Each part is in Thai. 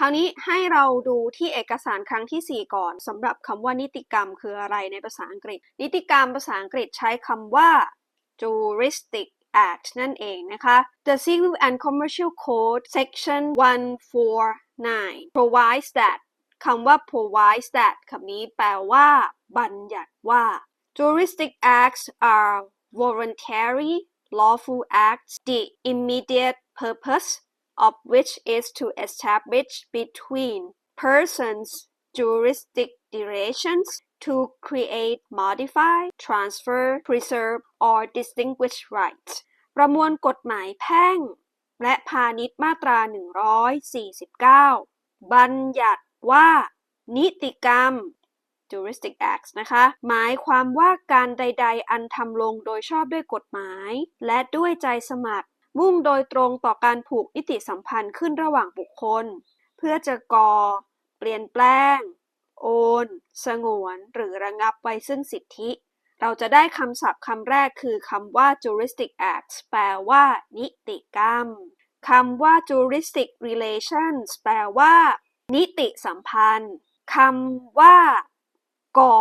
คราวนี้ให้เราดูที่เอกสารครั้งที่ 4 ก่อนสำหรับคำว่านิติกรรมคืออะไรในภาษาอังกฤษ นิติกรรมภาษาอังกฤษใช้คำว่า juristic act นั่นเองนะคะ The Civil and Commercial Code section 149 provides that คำว่า provides that คำนี้แปลว่า บัญญัติว่า juristic acts are voluntary lawful acts the immediate purpose of which is to establish between persons juristic relations to create, modify, transfer, preserve, or distinguish rights ประมวลกฎหมายแพ่ง และพาณิชย์มาตรา 149 บัญญัติว่า นิติกรรม juristic acts นะคะ หมายความว่าการใด ๆ อันทำลงโดยชอบด้วยกฎหมาย และด้วยใจสมัคร มุ่งโดยตรงต่อการผูกนิติสัมพันธ์ขึ้นระหว่างบุคคล เพื่อจะก่อ เปลี่ยนแปลง โอน สงวน หรือระงับไว้ซึ่งสิทธิ เราจะได้คำศัพท์คำแรกคือคำว่า juristic acts แปลว่า นิติกรรมคำว่า juristic relations แปลว่า นิติสัมพันธ์คำว่า ก่อ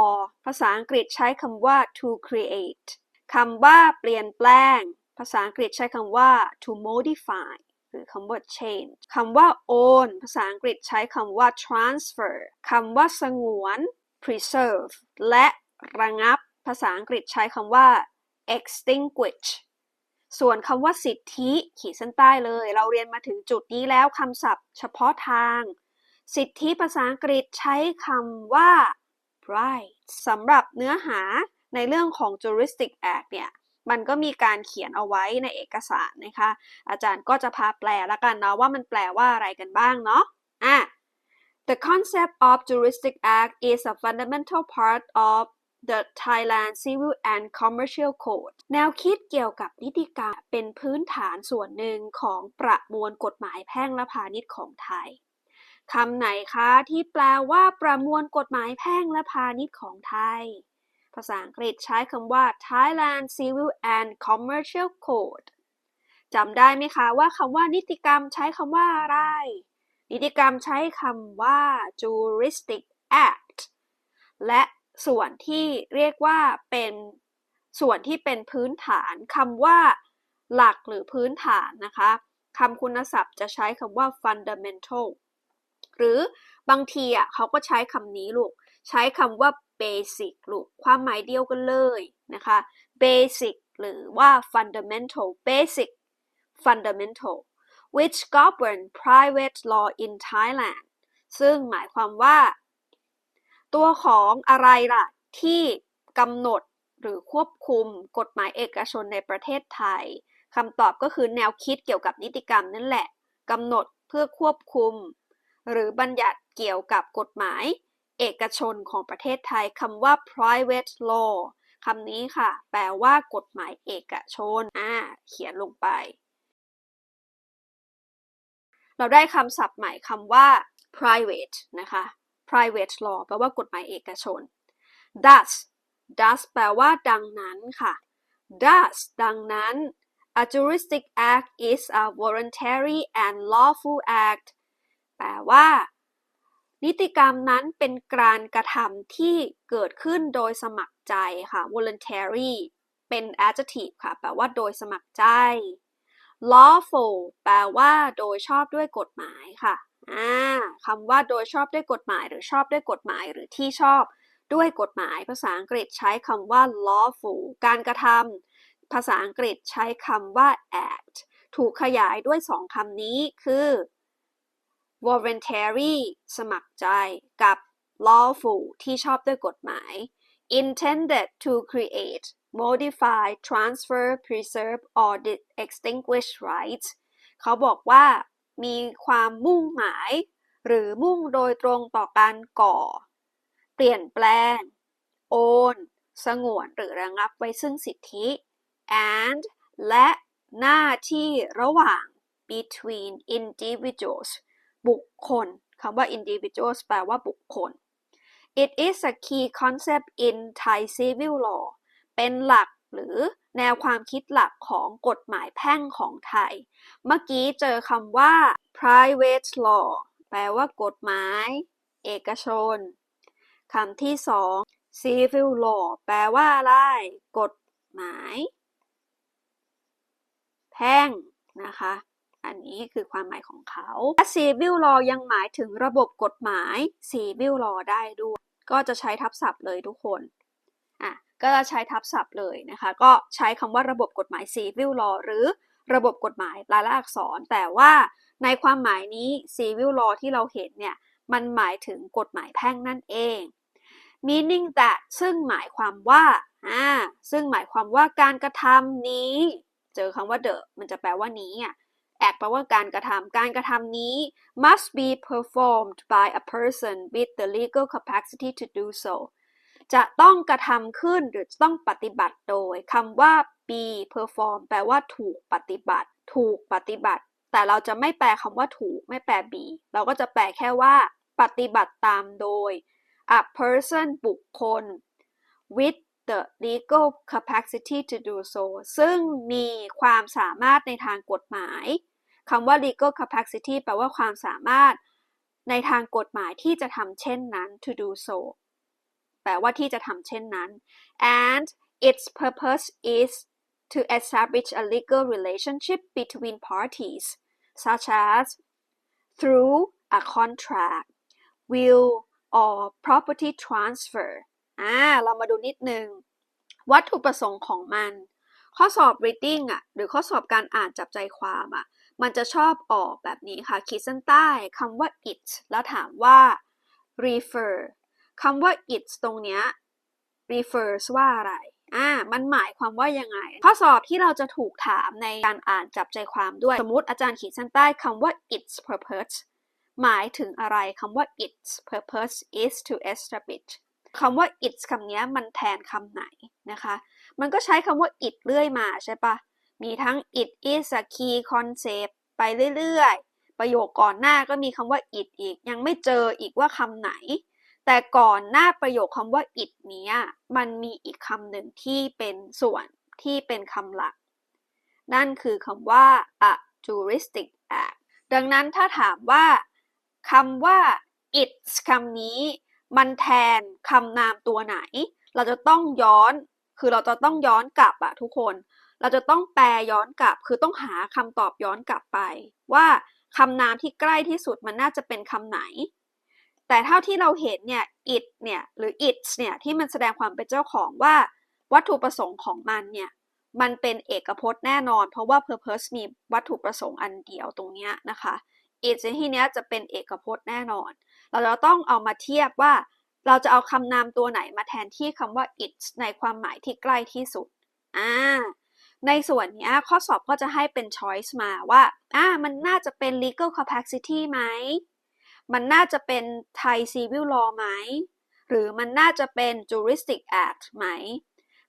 ภาษาอังกฤษใช้คำว่า to create คำว่า เปลี่ยนแปลง ภาษาอังกฤษใช้คำว่า to modify หรือคำว่า change คำว่า own ภาษาอังกฤษใช้คำว่า transfer คำว่าสงวน preserve และระงับ ภาษาอังกฤษใช้คำว่า extinguish ส่วนคำว่าสิทธิ ขีดเส้นใต้เลย เราเรียนมาถึงจุดนี้แล้วคำศัพท์เฉพาะทาง สิทธิภาษาอังกฤษใช้คำว่า right สำหรับเนื้อหาในเรื่องของ juristic act เนี่ย มันก็มีการเขียนเอาไว้ในเอกสารนะคะ อาจารย์ก็จะพาแปลแล้วกันเนาะว่ามันแปลว่าอะไรกันบ้างเนาะอะ The concept of juristic act is a fundamental part of the Thailand Civil and Commercial Code แนวคิดเกี่ยวกับนิติกรรมเป็นพื้นฐานส่วนหนึ่งของประมวลกฎหมายแพ่งและพาณิชย์ของไทยคำไหนคะที่แปลว่าประมวลกฎหมายแพ่งและพาณิชย์ของไทย ภาษาอังกฤษใช้คำว่า Thailand Civil and Commercial Code จำได้ไหมคะว่าคำว่านิติกรรมใช้คำว่าอะไร นิติกรรมใช้คำว่า juristic act และส่วนที่เรียกว่าเป็นส่วนที่เป็นพื้นฐานคำว่าหลักหรือพื้นฐานนะคะคำคุณศัพท์จะใช้คำว่า fundamental หรือบางทีอะเขาก็ใช้คำนี้ลูก ใช้คำว่า basic ลูกความหมายเดียวกันเลยนะคะ basic หรือว่า fundamental basic fundamental which govern private law in Thailand ซึ่งหมายความว่า ตัวของอะไรล่ะ ที่กำหนดหรือควบคุมกฎหมายเอกชนในประเทศไทยคำตอบก็คือแนวคิดเกี่ยวกับนิติกรรมนั่นแหละกำหนดเพื่อควบคุม หรือบัญญัติเกี่ยวกับกฎหมาย เอกชนของประเทศไทยคำว่า private law คำนี้ค่ะ แปลว่ากฎหมายเอกชน อ่า เขียนลงไป เราได้คำศัพท์ใหม่คำว่า private นะคะ private law แปลว่ากฎหมายเอกชน thus thus แปลว่าดังนั้นค่ะ thus ดังนั้น a juristic act is a voluntary and lawful act แปลว่า นิติกรรมนั้นเป็นการกระทำที่เกิดขึ้นโดยสมัครใจค่ะ voluntary เป็น adjective ค่ะ แปลว่าโดยสมัครใจ lawful แปลว่าโดยชอบด้วยกฎหมายค่ะอ่าคำว่าโดยชอบด้วยกฎหมาย หรือชอบด้วยกฎหมาย หรือที่ชอบด้วยกฎหมาย ภาษาอังกฤษใช้คำว่า lawful การกระทำภาษาอังกฤษใช้คำว่า act ถูกขยายด้วยสองคำนี้คือ voluntary สมัครใจกับ lawful ที่ชอบด้วยกฎหมาย intended to create modify transfer preserve or extinguish rights เขาบอกว่ามีความมุ่งหมาย หรือมุ่งโดยตรงต่อการก่อ เปลี่ยนแปลง โอน สงวนหรือระงับไว้ซึ่งสิทธิ and และหน้าที่ระหว่าง between individuals บุคคลคำว่า individuals แปลว่าบุคคล It is a key concept in Thai civil law เป็นหลักหรือแนวความคิดหลักของกฎหมายแพ่งของไทย เมื่อกี้เจอคำว่า private law แปลว่ากฎหมาย เอกชน คำที่สอง civil law แปลว่าอะไร กฎหมาย แพ่งนะคะ อันนี้คือความหมายของเขาและ civil law ยังหมายถึงระบบกฎหมาย civil law ได้ด้วย ก็จะใช้ทับศัพท์เลยทุกคนอะก็จะใช้ทับศัพท์เลยนะคะ ก็ใช้คำว่าระบบกฎหมาย civil law หรือระบบกฎหมายลายลักษณ์อักษร แต่ว่าในความหมายนี้ civil law ที่เราเห็นเนี่ย มันหมายถึงกฎหมายแพ่งนั่นเอง meaning that ซึ่งหมายความว่าอ่าซึ่งหมายความว่าการกระทำนี้ เจอคำว่า the มันจะแปลว่านี้อะ act แปลว่าการกระทำการกระทำนี้ must be performed by a person with the legal capacity to do so จะต้องกระทำขึ้นหรือต้องปฏิบัติโดยคำว่า be perform แปลว่าถูกปฏิบัติ ถูกปฏิบัติ แต่เราจะไม่แปลคำว่าถูกไม่แปล be เราก็จะแปลแค่ว่า ปฏิบัติตามโดย a person บุคคล with the legal capacity to do so ซึ่งมีความสามารถในทางกฎหมายคำว่า legal capacity แปลว่าความสามารถในทางกฎหมายที่จะทำเช่นนั้น to do so แปลว่าที่จะทำเช่นนั้น and its purpose is to establish a legal relationship between parties such as through a contract will or property transfer อ่าเรามาดูนิดนึง วัตถุประสงค์ของมัน ข้อสอบ reading อะหรือข้อสอบการอ่านจับใจความอะมันจะชอบออกแบบนี้ค่ะ ขีดเส้นใต้คำว่า it แล้วถามว่า refer คำว่า it ตรงเนี้ย refers ว่าอะไรอ่ามันหมายความว่ายังไง ข้อสอบที่เราจะถูกถามในการอ่านจับใจความด้วย สมมติอาจารย์ขีดเส้นใต้คำว่า its purpose หมายถึงอะไรคำว่า its purpose is to establish คำว่า its คำนี้มันแทนคำไหนนะคะ มันก็ใช้คำว่า it เรื่อยมาใช่ปะมีทั้ง it is a key concept ไปเรื่อยๆ ประโยคก่อนหน้าก็มีคำว่า it อีก ยังไม่เจออีกว่าคำไหน แต่ก่อนหน้าประโยคคำว่า it เนี้ย มันมีอีกคำหนึ่งที่เป็นส่วนที่เป็นคำหลัก นั่นคือคำว่า a juristic act ดังนั้นถ้าถามว่าคำว่า it's คำนี้ มันแทนคำนามตัวไหน เราจะต้องย้อน คือเราจะต้องย้อนกลับอะทุกคน เราจะต้องแปลย้อนกลับ คือต้องหาคำตอบย้อนกลับไป ว่าคำนามที่ใกล้ที่สุดมันน่าจะเป็นคำไหน แต่เท่าที่เราเห็นเนี่ย it เนี่ย หรือ its เนี่ย ที่มันแสดงความเป็นเจ้าของว่า วัตถุประสงค์ของมันเนี่ยมันเป็นเอกพจน์แน่นอน เพราะว่า purpose มีวัตถุประสงค์อันเดียวตรงเนี้ยนะคะ it ในที่เนี้ยจะเป็นเอกพจน์แน่นอน เราจะต้องเอามาเทียบว่า เราจะเอาคำนามตัวไหนมาแทนที่คำว่า it ในความหมายที่ใกล้ที่สุดอ่าในส่วนนี้ข้อสอบก็จะให้เป็น choice มาว่าอ่ามันน่าจะเป็น legal capacity ไหม มันน่าจะเป็น Thai civil law ไหม หรือมันน่าจะเป็น juristic act ไหม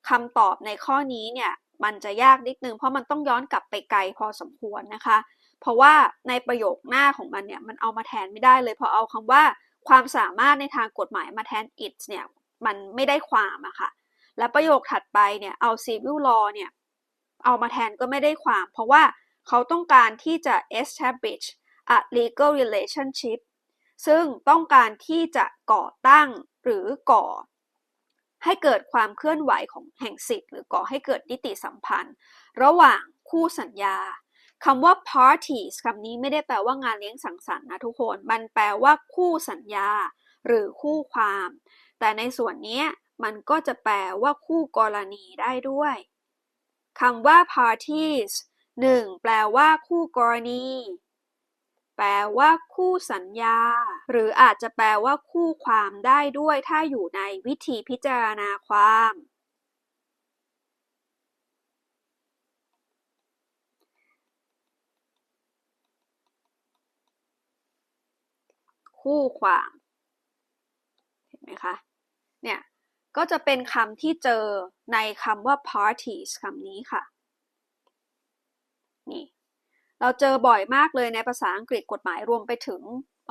คำตอบในข้อนี้เนี่ยมันจะยากนิดนึงเพราะมันต้องย้อนกลับไปไกลพอสมควรนะคะ เพราะว่าในประโยคหน้าของมันเนี่ยมันเอามาแทนไม่ได้เลยพอเอาคำว่าความสามารถในทางกฎหมายมาแทน it เนี่ยมันไม่ได้ความอะค่ะและประโยคถัดไปเนี่ยเอา civil law เนี่ยเอามาแทนก็ไม่ได้ความ เพราะว่าเขาต้องการที่จะ establish a legal relationship ซึ่งต้องการที่จะก่อตั้งหรือก่อ ให้เกิดความเคลื่อนไหวของแห่งสิทธิ์หรือก่อให้เกิดนิติสัมพันธ์ ระหว่างคู่สัญญา คำว่า parties คำนี้ไม่ได้แปลว่างานเลี้ยงสังสรรค์นะทุกคน มันแปลว่าคู่สัญญา หรือคู่ความ แต่ในส่วนนี้มันก็จะแปลว่าคู่กรณีได้ด้วยคำว่า parties 1. แปลว่าคู่กรณี แปลว่าคู่สัญญา หรืออาจจะแปลว่าคู่ความได้ด้วยถ้าอยู่ในวิธีพิจารณาความ คู่ความ เห็นไหมคะ เนี่ย ก็จะเป็นคำที่เจอในคำว่า parties คำนี้ค่ะ นี่ เราเจอบ่อยมากเลยในภาษาอังกฤษกฎหมายรวมไปถึงเ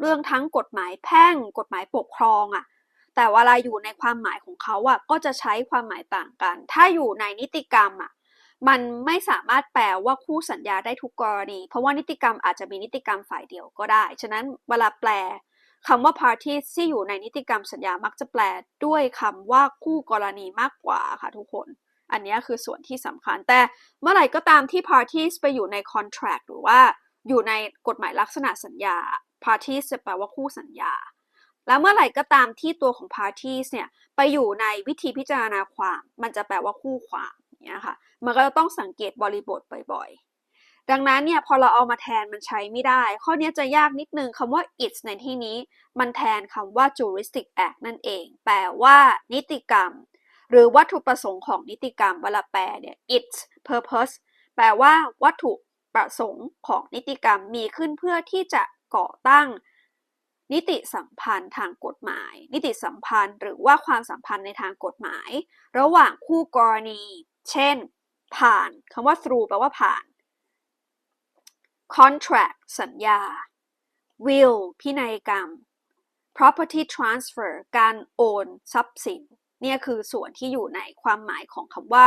เรื่องทั้งกฎหมายแพ่ง กฎหมายปกครองอะ่ะ แต่เวลาอยู่ในความหมายของเขาอะ่ะ ก็จะใช้ความหมายต่างกัน ถ้าอยู่ในนิติกรรมอะ่ะ มันไม่สามารถแปลว่าคู่สัญญาได้ทุกกรณี เพราะว่านิติกรรมอาจจะมีนิติกรรมฝ่ายเดียวก็ได้ ฉะนั้นเวลาแปลคำว่า parties ที่อยู่ในนิติกรรมสัญญามักจะแปลด้วยคำว่าคู่กรณีมากกว่าค่ะทุกคน อันนี้คือส่วนที่สำคัญ แต่เมื่อไหร่ก็ตามที่ parties ไปอยู่ใน contract หรือว่าอยู่ในกฎหมายลักษณะสัญญา parties จะแปลว่าคู่สัญญา แล้วเมื่อไหร่ก็ตามที่ตัวของ parties เนี่ยไปอยู่ในวิธีพิจารณาความ มันจะแปลว่าคู่ความ เนี่ยค่ะ มันก็จะต้องสังเกตบริบทบ่อยๆ ดังนั้นเนี่ยพอเราเอามาแทนมันใช้ไม่ได้ ข้อนี้จะยากนิดนึงคำว่า its ในที่นี้ มันแทนคำว่า juristic act นั่นเอง แปลว่านิติกรรม หรือวัตถุประสงค์ของนิติกรรมเวลาแปลเนี่ย its purpose แปลว่าวัตถุประสงค์ของนิติกรรมมีขึ้นเพื่อที่จะก่อตั้งนิติสัมพันธ์ทางกฎหมาย นิติสัมพันธ์หรือว่าความสัมพันธ์ในทางกฎหมาย ระหว่างคู่กรณี เช่น ผ่านคำว่า through แปลว่าผ่าน contract สัญญา will พินัยกรรม property transfer การโอนทรัพย์สิน เนี่ยคือส่วนที่อยู่ในความหมายของคำว่า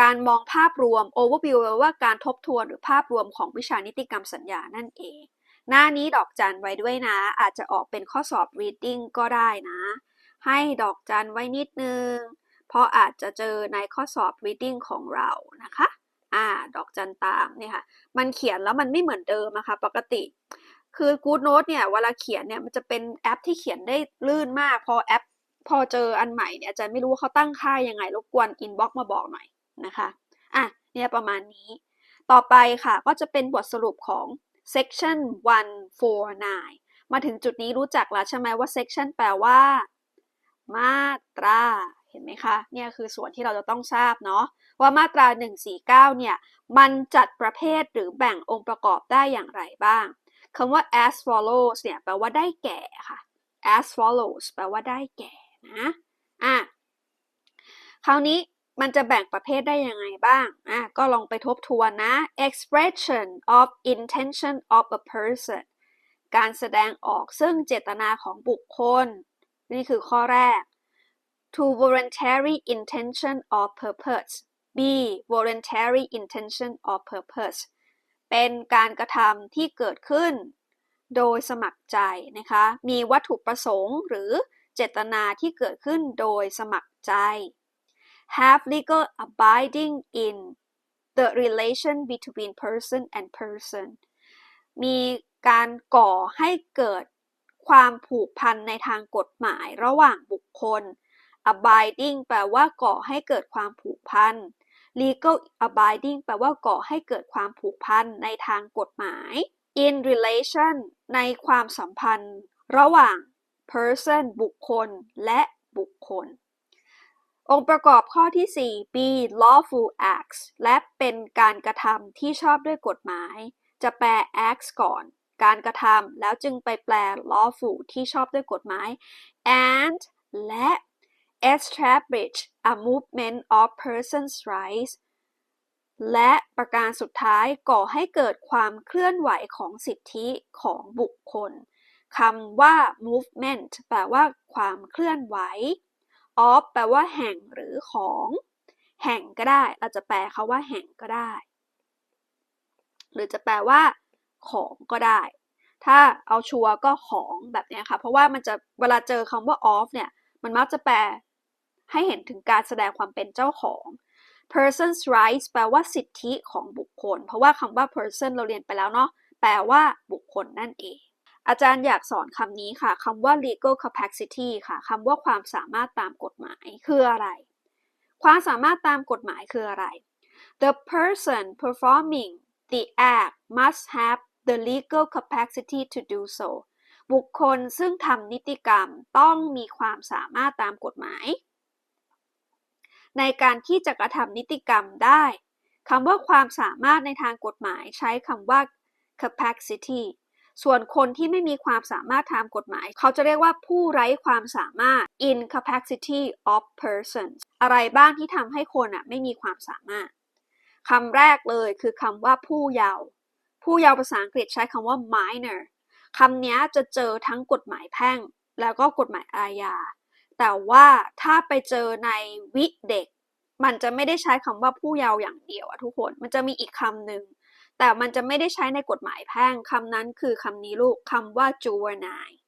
การมองภาพรวม overview แปลว่าการทบทวนหรือภาพรวมของวิชานิติกรรมสัญญานั่นเอง หน้านี้ดอกจันไว้ด้วยนะ อาจจะออกเป็นข้อสอบ reading ก็ได้นะ ให้ดอกจันไว้นิดนึง เพราะอาจจะเจอในข้อสอบ reading ของเรานะคะ อ่า ดอกจันตามเนี่ยค่ะ มันเขียนแล้วมันไม่เหมือนเดิมนะคะ ปกติ คือ Good Note เนี่ย เวลาเขียนเนี่ย มันจะเป็นแอปที่เขียนได้ลื่นมาก พอแอป พอเจออันใหม่เนี่ยอาจารย์ไม่รู้ว่าเขาตั้งค่ายังไง รบกวน inbox มาบอกหน่อยนะคะ อะ เนี่ยประมาณนี้ ต่อไปค่ะ ก็จะเป็นบทสรุปของ section 149 มาถึงจุดนี้รู้จักแล้วใช่ไหมว่า section แปลว่า มาตรา เห็นไหมคะเนี่ยคือส่วนที่เราจะต้องทราบเนาะว่ามาตรา 149 เนี่ย มันจัดประเภทหรือแบ่งองค์ประกอบได้อย่างไรบ้างคำว่า as follows เนี่ยแปลว่าได้แก่ค่ะ as follows แปลว่าได้แก่นะอะคราวนี้มันจะแบ่งประเภทได้ยังไงบ้างอะก็ลองไปทบทวนนะ expression of intention of a person การแสดงออกซึ่งเจตนาของบุคคล นี่คือข้อแรก to voluntary intention or purpose b voluntary intention or purpose เป็นการกระทำที่เกิดขึ้น โดยสมัครใจนะคะ มีวัตถุประสงค์หรือเจตนาที่เกิดขึ้นโดยสมัครใจ have legal abiding in the relation between person and person มีการก่อให้เกิดความผูกพันในทางกฎหมายระหว่างบุคคล abiding แปลว่าก่อให้เกิดความผูกพัน legal abiding แปลว่าก่อให้เกิดความผูกพันในทางกฎหมาย in relation ในความสัมพันธ์ ระหว่าง person บุคคล และบุคคล องค์ประกอบข้อที่ 4 B lawful acts และเป็นการกระทำที่ชอบด้วยกฎหมาย จะแปล acts ก่อน การกระทำแล้วจึงไปแปล lawful ที่ชอบด้วยกฎหมาย and และ establish a movement of persons' rights และประการสุดท้ายก่อให้เกิดความเคลื่อนไหวของสิทธิของบุคคลคำว่า movement แปลว่าความเคลื่อนไหว of แปลว่าแห่งหรือของ แห่งก็ได้ เราจะแปลเขาว่าแห่งก็ได้ หรือจะแปลว่า ของก็ได้ ถ้าเอาชัวร์ก็ของแบบนี้ค่ะ เพราะว่ามันจะเวลาเจอคำว่า of เนี่ย มันมักจะแปล ให้เห็นถึงการแสดงความเป็นเจ้าของ person's rights แปลว่าสิทธิของบุคคล เพราะว่าคำว่า person เราเรียนไปแล้วเนาะ แปลว่าบุคคลนั่นเอง อาจารย์อยากสอนคำนี้ค่ะ คำว่า legal capacity ค่ะ คำว่าความสามารถตามกฎหมายคืออะไร ความสามารถตามกฎหมายคืออะไร the person performing the act must have the legal capacity to do so บุคคลซึ่งทำนิติกรรมต้องมีความสามารถตามกฎหมาย ในการที่จะกระทำนิติกรรมได้คำว่าความสามารถในทางกฎหมายใช้คำว่า capacity ส่วนคนที่ไม่มีความสามารถทางกฎหมาย เขาจะเรียกว่าผู้ไร้ความสามารถ incapacity of persons อะไรบ้างที่ทำให้คนอะไม่มีความสามารถคำแรกเลยคือคำว่าผู้เยาว์ผู้เยาว์ภาษาอังกฤษใช้คำว่า minor คำนี้จะเจอทั้งกฎหมายแพ่ง แล้วก็กฎหมายอาญา แต่ว่าถ้าไปเจอในวิเด็ก มันจะไม่ได้ใช้คำว่าผู้เยาว์อย่างเดียวอะทุกคน มันจะมีอีกคำหนึ่ง แต่มันจะไม่ได้ใช้ในกฎหมายแพ่งคำนั้นคือคำนี้ลูกคำว่า juvenile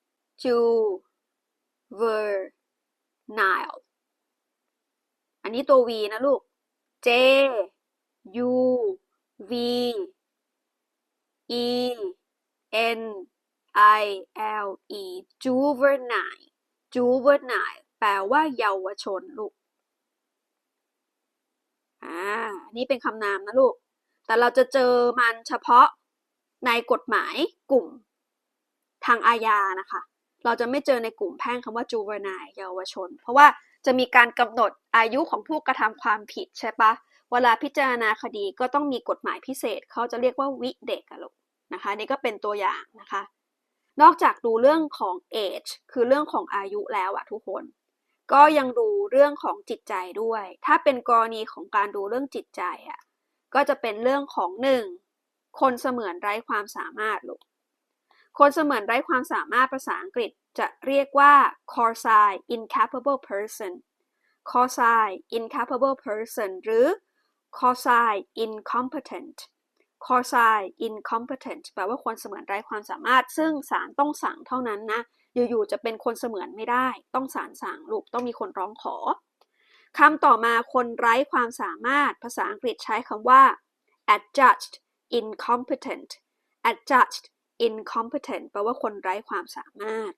juvenile อันนี้ตัว v นะลูก j u v e n i l e juvenile juvenile ลว่าเยาวชนลูก อ่า นี่เป็นคำนามนะลูก แต่เราจะเจอมันเฉพาะในกฎหมายกลุ่มทางอาญานะคะ เราจะไม่เจอในกลุ่มแพ่งคำว่า juvenile เยาวชน เพราะว่าจะมีการกำหนดอายุของผู้กระทำความผิดใช่ปะ เวลาพิจารณาคดีก็ต้องมีกฎหมายพิเศษ เขาจะเรียกว่าวิเด็กะลูกนะคะ นี่ก็เป็นตัวอย่างนะคะนอกจากดูเรื่องของ age คือเรื่องของอายุแล้วอะทุกคน ก็ยังดูเรื่องของจิตใจด้วย ถ้าเป็นกรณีของการดูเรื่องจิตใจอะก็จะเป็นเรื่องของหนึ่งคนเสมือนไร้ความสามารถลูกคนเสมือนไร้ความสามารถภาษาอังกฤษจะเรียกว่า quasi incapable person quasi incapable person หรือ quasi incompetent quasi incompetent แปลว่าคนเสมือนไร้ความสามารถ ซึ่งศาลต้องสั่งเท่านั้นนะ อยู่ๆจะเป็นคนเสมือนไม่ได้ ต้องศาลสั่งลูกต้องมีคนร้องขอคำต่อมาคนไร้ความสามารถภาษาอังกฤษใช้คำว่า adjudged incompetent adjudged incompetent แปลว่าคนไร้ความสามารถ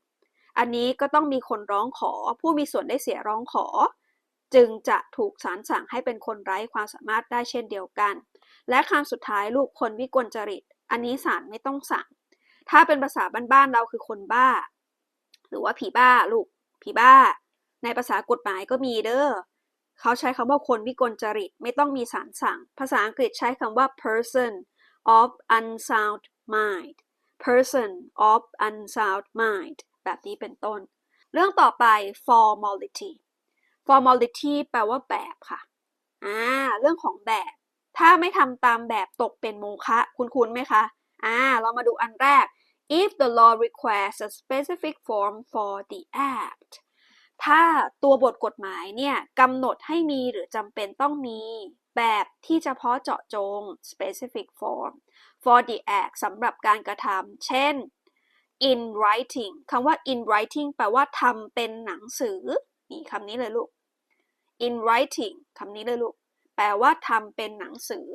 อันนี้ก็ต้องมีคนร้องขอ ผู้มีส่วนได้เสียร้องขอ จึงจะถูกศาลสั่งให้เป็นคนไร้ความสามารถได้เช่นเดียวกัน และคำสุดท้ายลูกคนวิกลจริต อันนี้ศาลไม่ต้องสั่ง ถ้าเป็นภาษาบ้านๆเราคือคนบ้า หรือว่าผีบ้าลูกผีบ้า ในภาษากฎหมายก็มีเด้อเขาใช้คำว่าคนวิกลจริตไม่ต้องมีศาลสั่ง ภาษาอังกฤษใช้คำว่า person of unsound mind person of unsound mind แบบนี้เป็นต้น เรื่องต่อไป formality formality แปลว่าแบบค่ะ อ่า เรื่องของแบบ ถ้าไม่ทำตามแบบตกเป็นโมฆะ คุณคุณไหมคะ อ่า เรามาดูอันแรก if the law requires a specific form for the act ถ้าตัวบทกฎหมายเนี่ยกำหนดให้มีหรือจำเป็นต้องมี แบบที่เฉพาะเจาะจง specific form for the act สำหรับการกระทำเช่น in writing คำว่า in writing แปลว่าทำเป็นหนังสือ นี่คำนี้เลยลูก in writing คำนี้เลยลูก แปลว่าทำเป็นหนังสือ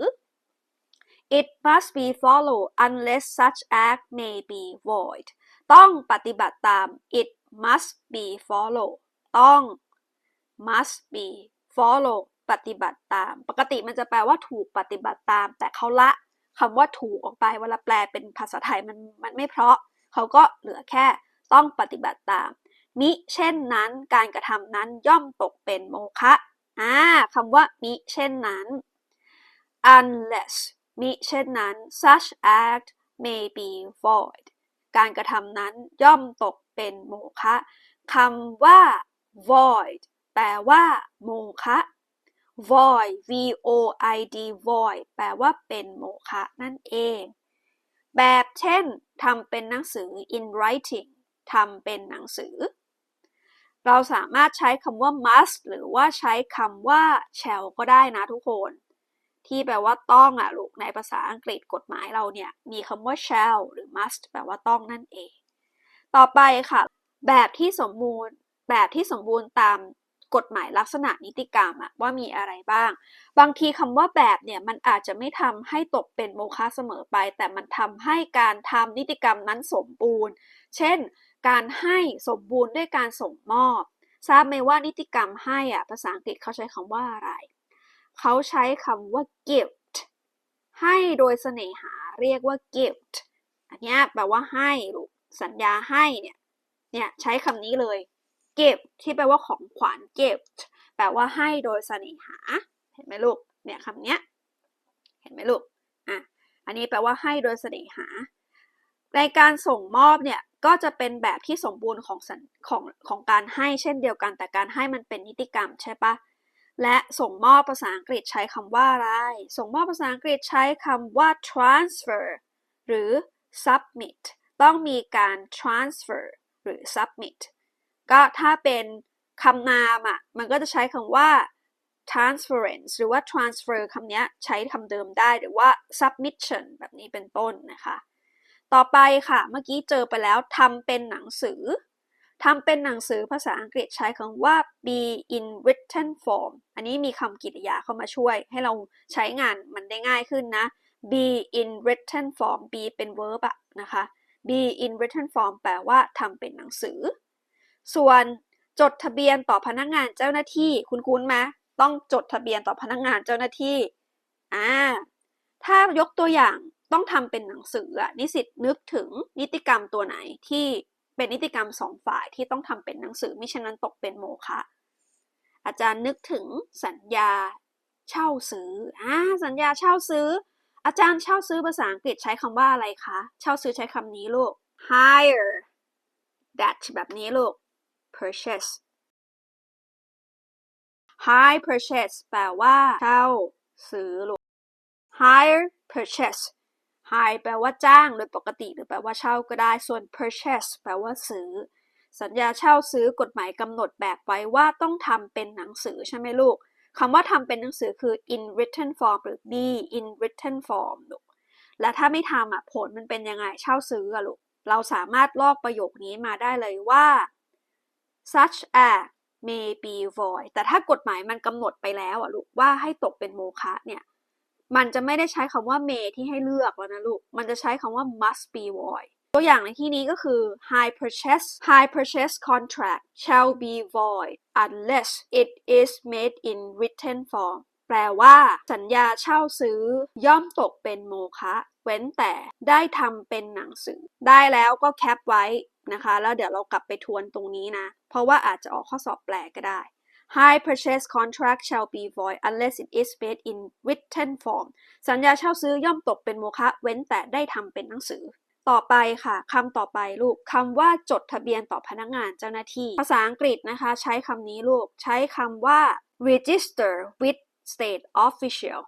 it must be followed unless such act may be void ต้องปฏิบัติตาม it must be followed ต้อง must be follow ปฏิบัติตาม ปกติมันจะแปลว่าถูกปฏิบัติตาม แต่เขาละคำว่าถูกออกไปเวลาแปลเป็นภาษาไทยมันมันไม่เพราะ เขาก็เหลือแค่ต้องปฏิบัติตาม มิเช่นนั้นการกระทำนั้นย่อมตกเป็นโมฆะอ่าคำว่ามิเช่นนั้น unless มิเช่นนั้น such act may be void การกระทำนั้นย่อมตกเป็นโมฆะคำว่า void แปลว่าโมฆะ void v o i d void แปลว่าเป็นโมฆะนั่นเอง แบบเช่นทำเป็นหนังสือ in writing ทำเป็นหนังสือ เราสามารถใช้คำว่า must หรือว่าใช้คำว่า shall ก็ได้นะทุกคน ที่แปลว่าต้องอะลูกในภาษาอังกฤษกฎหมายเราเนี่ย มีคำว่า shall หรือ must แปลว่าต้องนั่นเอง ต่อไปค่ะ แบบที่สมบูรณ์แบบที่สมบูรณ์ตามกฎหมายลักษณะนิติกรรมอะว่ามีอะไรบ้าง บางทีคำว่าแบบเนี่ยมันอาจจะไม่ทำให้ตกเป็นโมฆะเสมอไป แต่มันทำให้การทำนิติกรรมนั้นสมบูรณ์ เช่น การให้สมบูรณ์ด้วยการส่งมอบ ทราบไหมว่านิติกรรมให้อะภาษาอังกฤษเขาใช้คำว่าอะไร เขาใช้คำว่า gift ให้โดยเสน่หาเรียกว่า gift อันนี้แปลว่าให้ลูกสัญญาให้เนี่ยเนี่ยใช้คำนี้เลย gift ที่แปลว่าของขวัญ gift แปลว่าให้โดยเสน่หา เห็นไหมลูกเนี่ยคำเนี้ยเห็นไหมลูกอะอันนี้แปลว่าให้โดยเสน่หา ในการส่งมอบเนี่ยก็จะเป็นแบบที่สมบูรณ์ของของของการให้เช่นเดียวกัน แต่การให้มันเป็นนิติกรรมใช่ปะ และส่งมอบภาษาอังกฤษใช้คำว่าอะไร ส่งมอบภาษาอังกฤษใช้คำว่า transfer หรือ submit ต้องมีการ transfer หรือ submit ก็ถ้าเป็นคำนามอะ มันก็จะใช้คำว่า transference หรือว่า transfer คำนี้ใช้คำเดิมได้หรือว่า submission แบบนี้เป็นต้นนะคะ ต่อไปค่ะ เมื่อกี้เจอไปแล้วทำเป็นหนังสือ ทำเป็นหนังสือภาษาอังกฤษใช้คำว่า be in written form อันนี้มีคำกริยาเข้ามาช่วย ให้เราใช้งานมันได้ง่ายขึ้นนะ be in written form be เป็น verb อะนะคะ be in written form แปลว่าทำเป็นหนังสือ ส่วนจดทะเบียนต่อพนักงานเจ้าหน้าที่คุณคุ้นไหมต้องจดทะเบียนต่อพนักงานเจ้าหน้าที่อ่าถ้ายกตัวอย่างต้องทำเป็นหนังสือนิสิตนึกถึงนิติกรรมตัวไหนที่ เป็นนิติกรรมสองฝ่ายที่ต้องทำเป็นหนังสือมิฉะนั้นตกเป็นโมฆะอาจารย์นึกถึงสัญญาเช่าซื้ออ่าสัญญาเช่าซื้อ อาจารย์เช่าซื้อภาษาอังกฤษใช้คำว่าอะไรคะ เช่าซื้อใช้คำนี้ลูก hire that แบบนี้ลูก purchase hire purchase แปลว่า เช่าซื้อลูก hire purchase hire แปลว่าจ้างโดยปกติหรือแปลว่าเช่าก็ได้ ส่วน purchase แปลว่าซื้อ สัญญาเช่าซื้อกฎหมายกำหนดแบบไว้ว่าต้องทำเป็นหนังสือใช่ไหมลูกคำว่าทำเป็นหนังสือคือ in written form หรือ be in written form ลูก และถ้าไม่ทำอะผลมันเป็นยังไงเช่าซื้ออะลูก เราสามารถลอกประโยคนี้มาได้เลยว่า such a may be void แต่ถ้ากฎหมายมันกำหนดไปแล้วอะลูกว่าให้ตกเป็นโมฆะเนี่ย มันจะไม่ได้ใช้คำว่า may ที่ให้เลือกแล้วนะลูก มันจะใช้คำว่า must be void ตัวอย่างในที่นี้ก็คือ high purchase high purchase contract shall be void unless it is made in written form แปลว่า สัญญาเช่าซื้อย่อมตกเป็นโมฆะเว้นแต่ได้ทำเป็นหนังสือ ได้แล้วก็แคปไว้นะคะ แล้วเดี๋ยวเรากลับไปทวนตรงนี้นะ เพราะว่าอาจจะออกข้อสอบแปลก็ได้ High purchase contract shall be void unless it is made in written form สัญญาเช่าซื้อย่อมตกเป็นโมฆะเว้นแต่ได้ทำเป็นหนังสือ ต่อไปค่ะคำต่อไปลูกคำว่าจดทะเบียนต่อพนักงานเจ้าหน้าที่ ภาษาอังกฤษนะคะ ใช้คำนี้ลูก ใช้คำว่า register with state official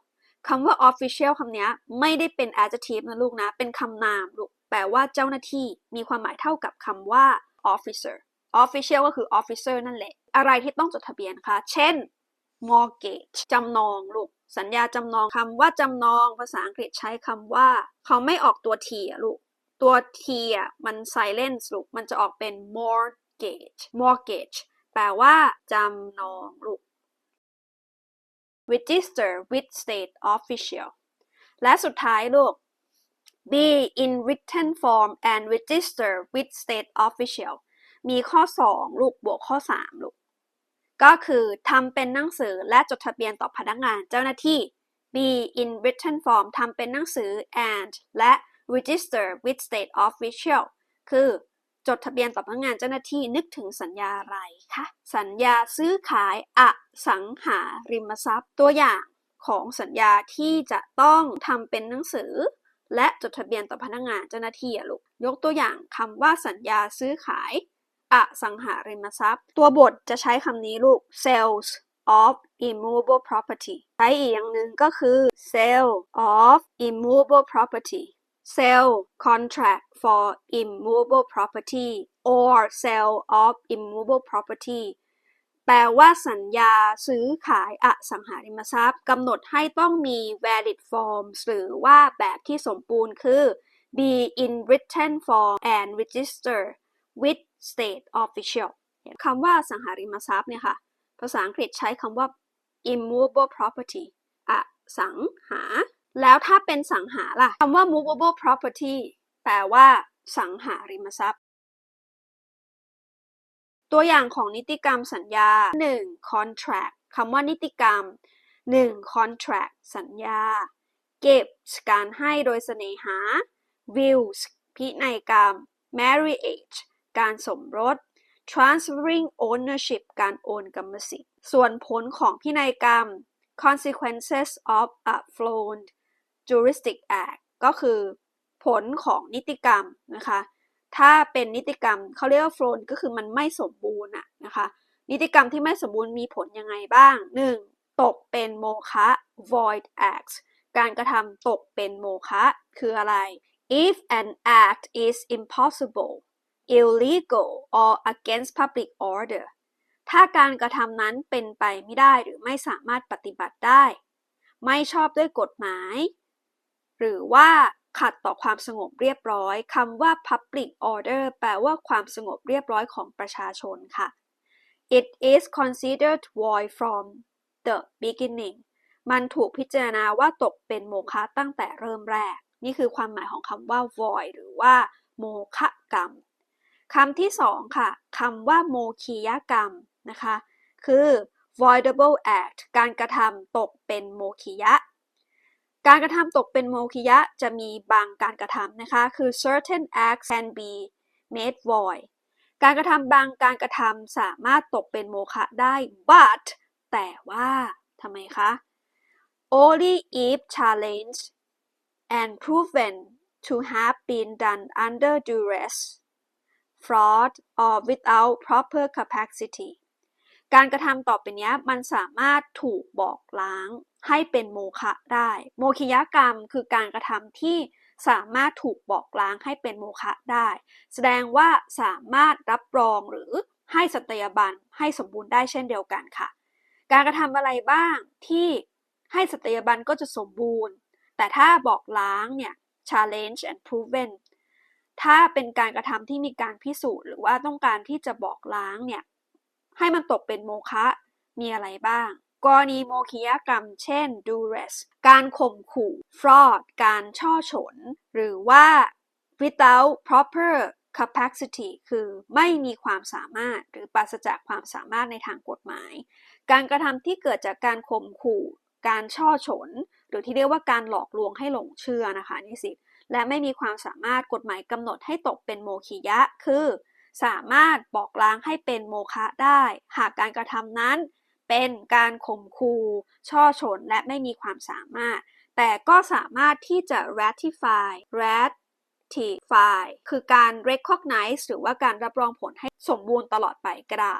คำว่า official คำนี้ไม่ได้เป็น adjective นะลูกนะ เป็นคำนามลูก แปลว่าเจ้าหน้าที่ มีความหมายเท่ากับคำว่า officer official ก็คือ officer นั่นแหละ อะไรที่ต้องจดทะเบียนคะ เช่น mortgage จำนองลูก สัญญาจำนองคำว่าจำนองภาษาอังกฤษใช้คำว่า เขาไม่ออกตัว t อะลูก ตัว t อะมัน silence ลูก มันจะออกเป็น mortgage mortgage แปลว่าจำนองลูก register with state official และสุดท้ายลูก be in written form and register with state official มีข้อ 2 ลูกบวกข้อ 3 ลูก ก็คือทำเป็นหนังสือและจดทะเบียนต่อพนักงานเจ้าหน้าที่ be in written form ทำเป็นหนังสือ and และ register with state official คือจดทะเบียนต่อพนักงานเจ้าหน้าที่นึกถึงสัญญาอะไรคะ สัญญาซื้อขายอสังหาริมทรัพย์ ตัวอย่างของสัญญาที่จะต้องทำเป็นหนังสือ และจดทะเบียนต่อพนักงานเจ้าหน้าที่อะลูก ยกตัวอย่างคำว่าสัญญาซื้อขาย อสังหาริมทรัพย์ ตัวบทจะใช้คำนี้ลูก sales of immovable property ใช้อีกอย่างหนึ่งก็คือ sale of immovable property sell contract for immovable property or sale of immovable property แปลว่าสัญญาซื้อขายอสังหาริมทรัพย์กำหนดให้ต้องมี valid forms หรือว่าแบบที่สมบูรณ์คือ be in written form and register with state official คำว่าสังหาริมทรัพย์เนี่ยค่ะ ภาษาอังกฤษใช้คำว่า immovable property อสังหา แล้วถ้าเป็นสังหาล่ะคำว่า movable property แปลว่า สังหาริมทรัพย์ ตัวอย่างของนิติกรรมสัญญา 1. contract คำว่านิติกรรม 1. contract สัญญา gifts การให้โดยเสน่หา wills พินัยกรรม marriage การสมรส transferring ownership การโอนกรรมสิทธิ์ ส่วนผลของพินัยกรรม consequences of a flawed juristic act ก็คือผลของนิติกรรมนะคะ ถ้าเป็นนิติกรรมเขาเรียกว่า flawed ก็คือมันไม่สมบูรณ์อะนะคะ นิติกรรมที่ไม่สมบูรณ์มีผลยังไงบ้าง 1. ตกเป็นโมฆะ void acts การกระทำตกเป็นโมฆะคืออะไร if an act is impossible illegal or against public order ถ้าการกระทำนั้นเป็นไปไม่ได้หรือไม่สามารถปฏิบัติได้ ไม่ชอบด้วยกฎหมาย หรือว่าขัดต่อความสงบเรียบร้อยคำว่า public order แปลว่าความสงบเรียบร้อยของประชาชนค่ะ it is considered void from the beginning มันถูกพิจารณาว่าตกเป็นโมฆะตั้งแต่เริ่มแรก นี่คือความหมายของคำว่า void หรือว่า โมฆะกรรม คำที่สองค่ะคำว่าโมคียกรรมนะคะ คือ voidable act การกระทำตกเป็นโมคียะ การกระทำตกเป็นโมคียะจะมีบางการกระทำนะคะ คือ certain acts can be made void การกระทำบางการกระทำสามารถตกเป็นโมฆะได้ but แต่ว่าทำไมคะ only if challenged and proven to have been done under duress fraud or without proper capacity การกระทำต่อไปนี้มันสามารถถูกบอกล้างให้เป็นโมฆะได้ โมคิยกรรมคือการกระทำที่สามารถถูกบอกล้างให้เป็นโมฆะได้ แสดงว่าสามารถรับรองหรือให้สัตยาบันให้สมบูรณ์ได้เช่นเดียวกันค่ะ การกระทำอะไรบ้างที่ให้สัตยาบันก็จะสมบูรณ์ แต่ถ้าบอกล้างเนี่ย challenge and proven ถ้าเป็นการกระทำที่มีการพิสูจน์ หรือว่าต้องการที่จะบอกล้างเนี่ยให้มันตกเป็นโมฆะมีอะไรบ้าง กรณีโมคิยกรรม เช่น duress การข่มขู่ fraud การช่อฉน หรือว่า without proper capacity คือไม่มีความสามารถหรือปราศจากความสามารถในทางกฎหมาย การกระทำที่เกิดจากการข่มขู่ การช่อฉน หรือที่เรียกว่าการหลอกลวงให้หลงเชื่อนะคะนิสิต และไม่มีความสามารถกฎหมายกำหนดให้ตกเป็นโมคิยะ คือ สามารถบอกล้างให้เป็นโมฆะได้ หากการกระทำนั้น เป็นการข่มขู่ช่อฉนและไม่มีความสามารถ แต่ก็สามารถที่จะ ratify ratify คือการ recognize หรือว่าการรับรองผลให้สมบูรณ์ตลอดไปก็ได้